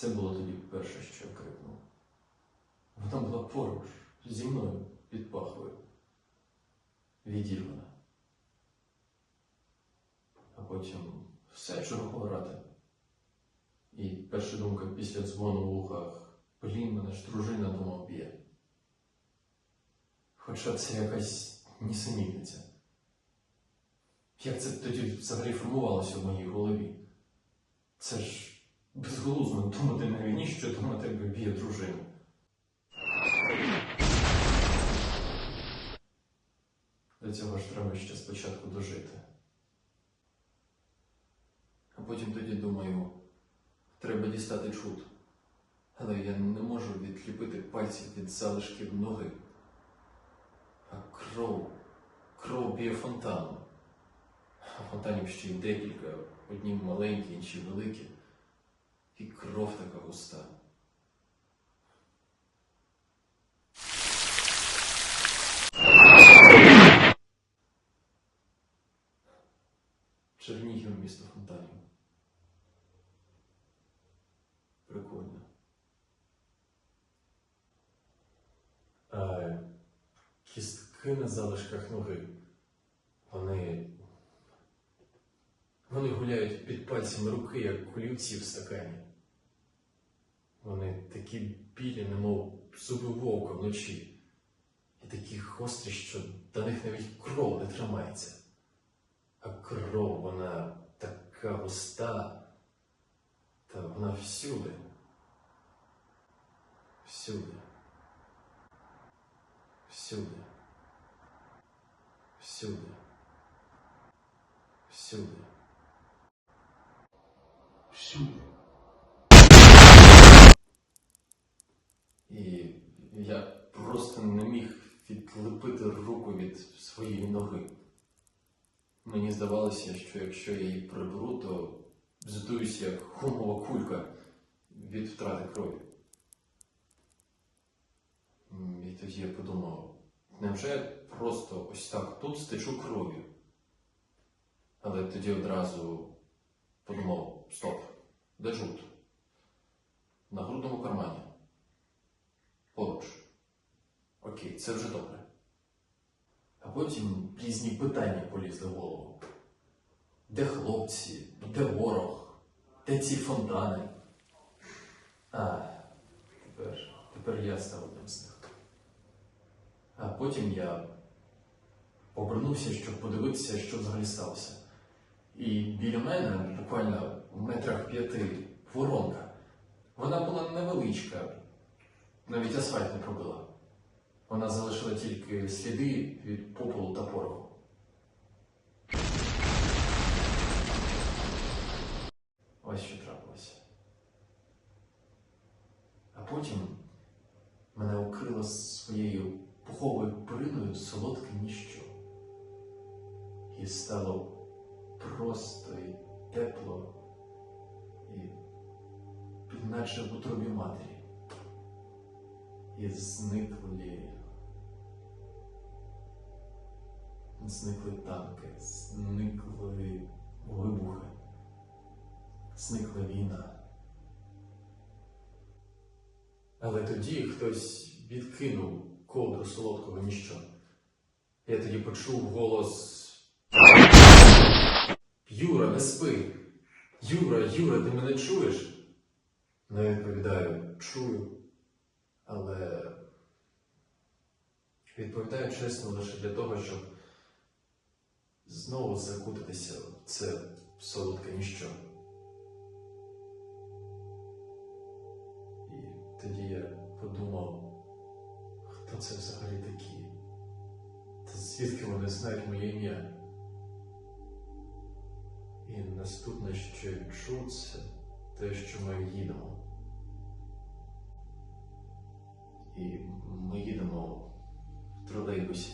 Це було тоді перше, що я крикнув. Вона була поруч, зі мною під пахвою. Відірвана. А потім все чого орати. І перша думка після дзвону в ухах. Блін, мене ж дружина дома б'є. Хоча це якась нісенітниця. Як це тоді взагалі формувалося в моїй голові? Це ж безглуздо думати на війні, що дома тебе б'є дружина. До цього ж треба ще спочатку дожити. А потім тоді думаю, треба дістати чуд. Але я не можу відліпити пальців від залишків ноги. А кров, кров б'є фонтаном. А фонтанів ще й декілька, одні маленькі, інші великі. І кров така густа. Чернігів місто фонтанів. Прикольно. А, кістки на залишках ноги. Вони. Вони гуляють під пальцями руки, як колівці в стакані. Вони такі білі, немов зуби вовка вночі. І такі гострі, що до них навіть кров не тримається. А кров, вона така густа, та вона всюди. Всюди. Всюди. Всюди. Всюди. Всюди. І я просто не міг відлепити руку від своєї ноги. Мені здавалося, що якщо я її приберу, то здуюсь як гумова кулька від втрати крові. І тоді я подумав, невже я просто ось так тут стечу кров'ю? Але тоді одразу подумав, стоп, де жут? На грудному кармані. Поруч. Окей, це вже добре. А потім різні питання полізли в голову. Де хлопці? Де ворог? Де ці фонтани? А, тепер, тепер я став одним з них. А потім я обернувся, щоб подивитися, що взагалі сталося. І біля мене, буквально в метрах п'яти, воронка. Вона була невеличка, навіть асфальт не пробила. Вона залишила тільки сліди від попелу та пороху. Ось що трапилося. А потім мене укрило своєю пуховою периною солодке ніщо. І стало просто і тепло, і наче в утробі матері. І зникли. Зникли танки, зникли вибухи, зникла війна. Але тоді хтось відкинув ковдру солодкого ніщо. Я тоді почув голос Юра, не спи! Юра, Юра, ти мене чуєш? Не відповідаю, чую. Але відповідаю чесно лише для того, щоб знову закутатися в це солодке ніщо. І тоді я подумав, хто це взагалі такі? Та звідки вони знають моє ім'я? І наступне, що я чув, це те, що ми їдемо. І ми їдемо тролейбусі.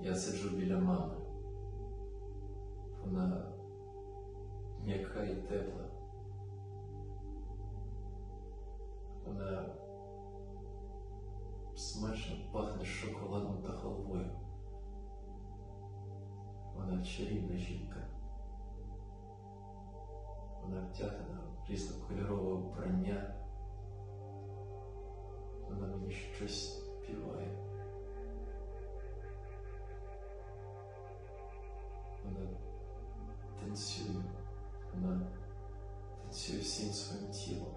Я сиджу біля мами. Вона м'яка і тепла. Вона смачно пахне шоколадом та халвою. Вона чарівна жінка. Вона втягнена різнокольорове вбрання. Вона мені щось співає. Вона танцює. Вона танцює всім своїм тілом.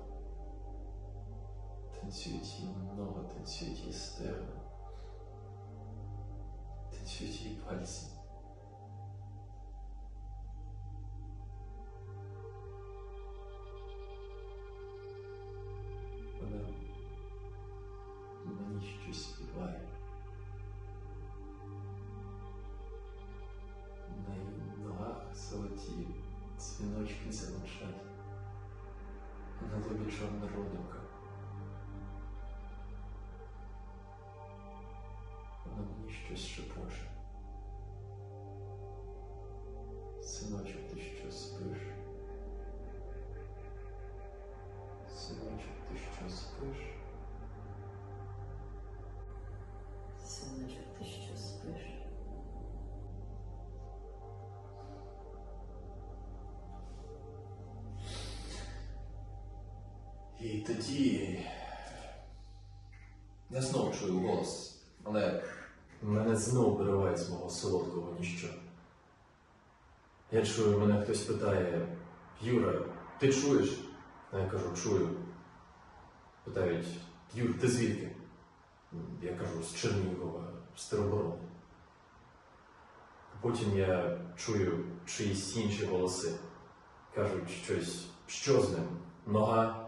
Танцюють її ноги, танцюють її стегна. Танцюють її пальці. Вона На лобі чорна родинка. Вона мені щось шепоче. Синочок, ти що спиш? Синочок, ти що спиш? І тоді я знову чую голос, але мене знову вириває з мого солодкого ніщо. Я чую, мене хтось питає, Юра, ти чуєш? А я кажу, чую. Питають, Юр, ти звідки? Я кажу, з Чернігова, з тероборони. Потім я чую чиїсь інші голоси. Кажуть щось, що з ним? Нога?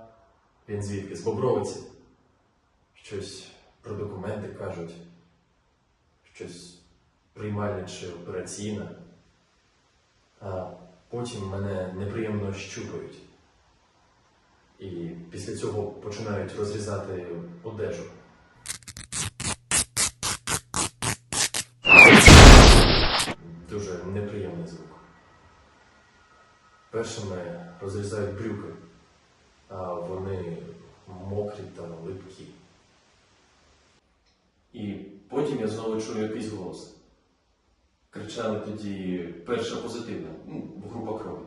Він звідки? З Бобровиці? Щось про документи кажуть, щось приймальне чи операційне. А потім мене неприємно щупають. І після цього починають розрізати одежу. Дуже неприємний звук. Першими розрізають брюки, а вони мокрі та липкі. І потім я знову чую якийсь голос. Кричали тоді перша позитивна, ну, група крові.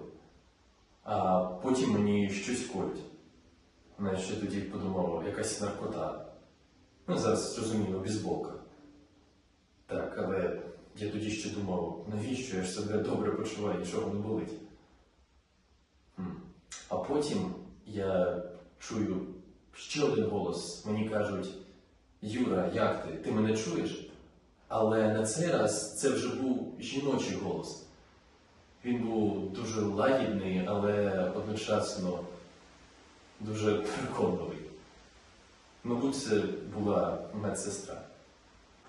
А потім мені щось колють. Навіть ще тоді подумав, якась наркота. Ну, зараз зрозуміло, бізболка. Так, але я тоді ще думав, навіщо я ж себе добре почуваю, нічого не болить. А потім я чую ще один голос. Мені кажуть: Юра, як ти? Ти мене чуєш? Але на цей раз це вже був жіночий голос. Він був дуже лагідний, але одночасно дуже переконливий. Мабуть, це була медсестра.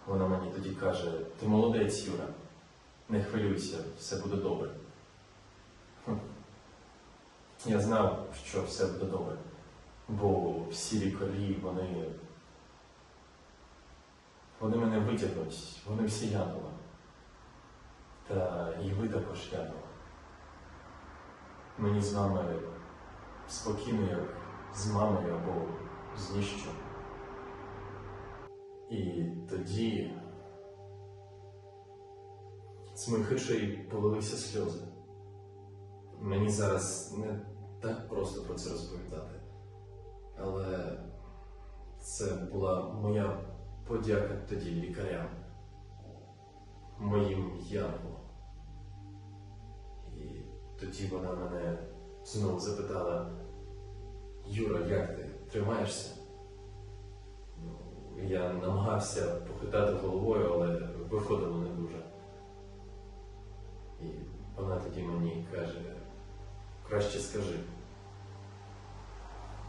Вона мені тоді каже: ти молодець, Юра, не хвилюйся, все буде добре. Хм. Я знав, що все буде добре, бо всі лікарі, вони. Вони мене витягнуть, вони всі янголи. Та і ви також янголи. Мені з вами спокійно, як з мамою або з ніщо. І тоді з моїх очей полилися сльози. Мені зараз не так просто про це розповідати, але це була моя подяка тоді лікарям, моїм янголам. І тоді вона мене знову запитала: Юра, як ти? Тримаєшся? Ну, я намагався похитати головою, але виходило не дуже. І вона тоді мені каже, краще скажи.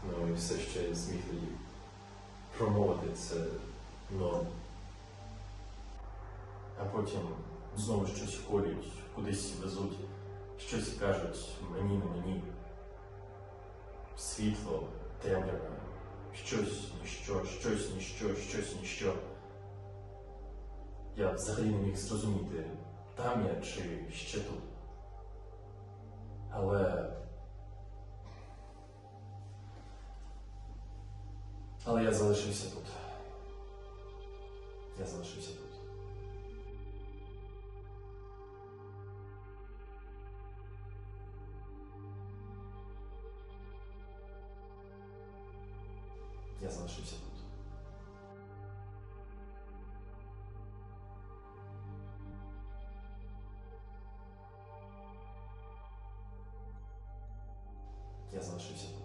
Ну і все, що я зміг тоді промовити, це норм. А потім знову щось колють, кудись везуть, щось кажуть мені, не мені. Світло, темрява, щось, ніщо, щось, ніщо, щось, ніщо. Я взагалі не міг зрозуміти, там я чи ще тут. Але. Але я залишився тут. оставшийся путь. Я оставшийся путь. Я оставшийся путь.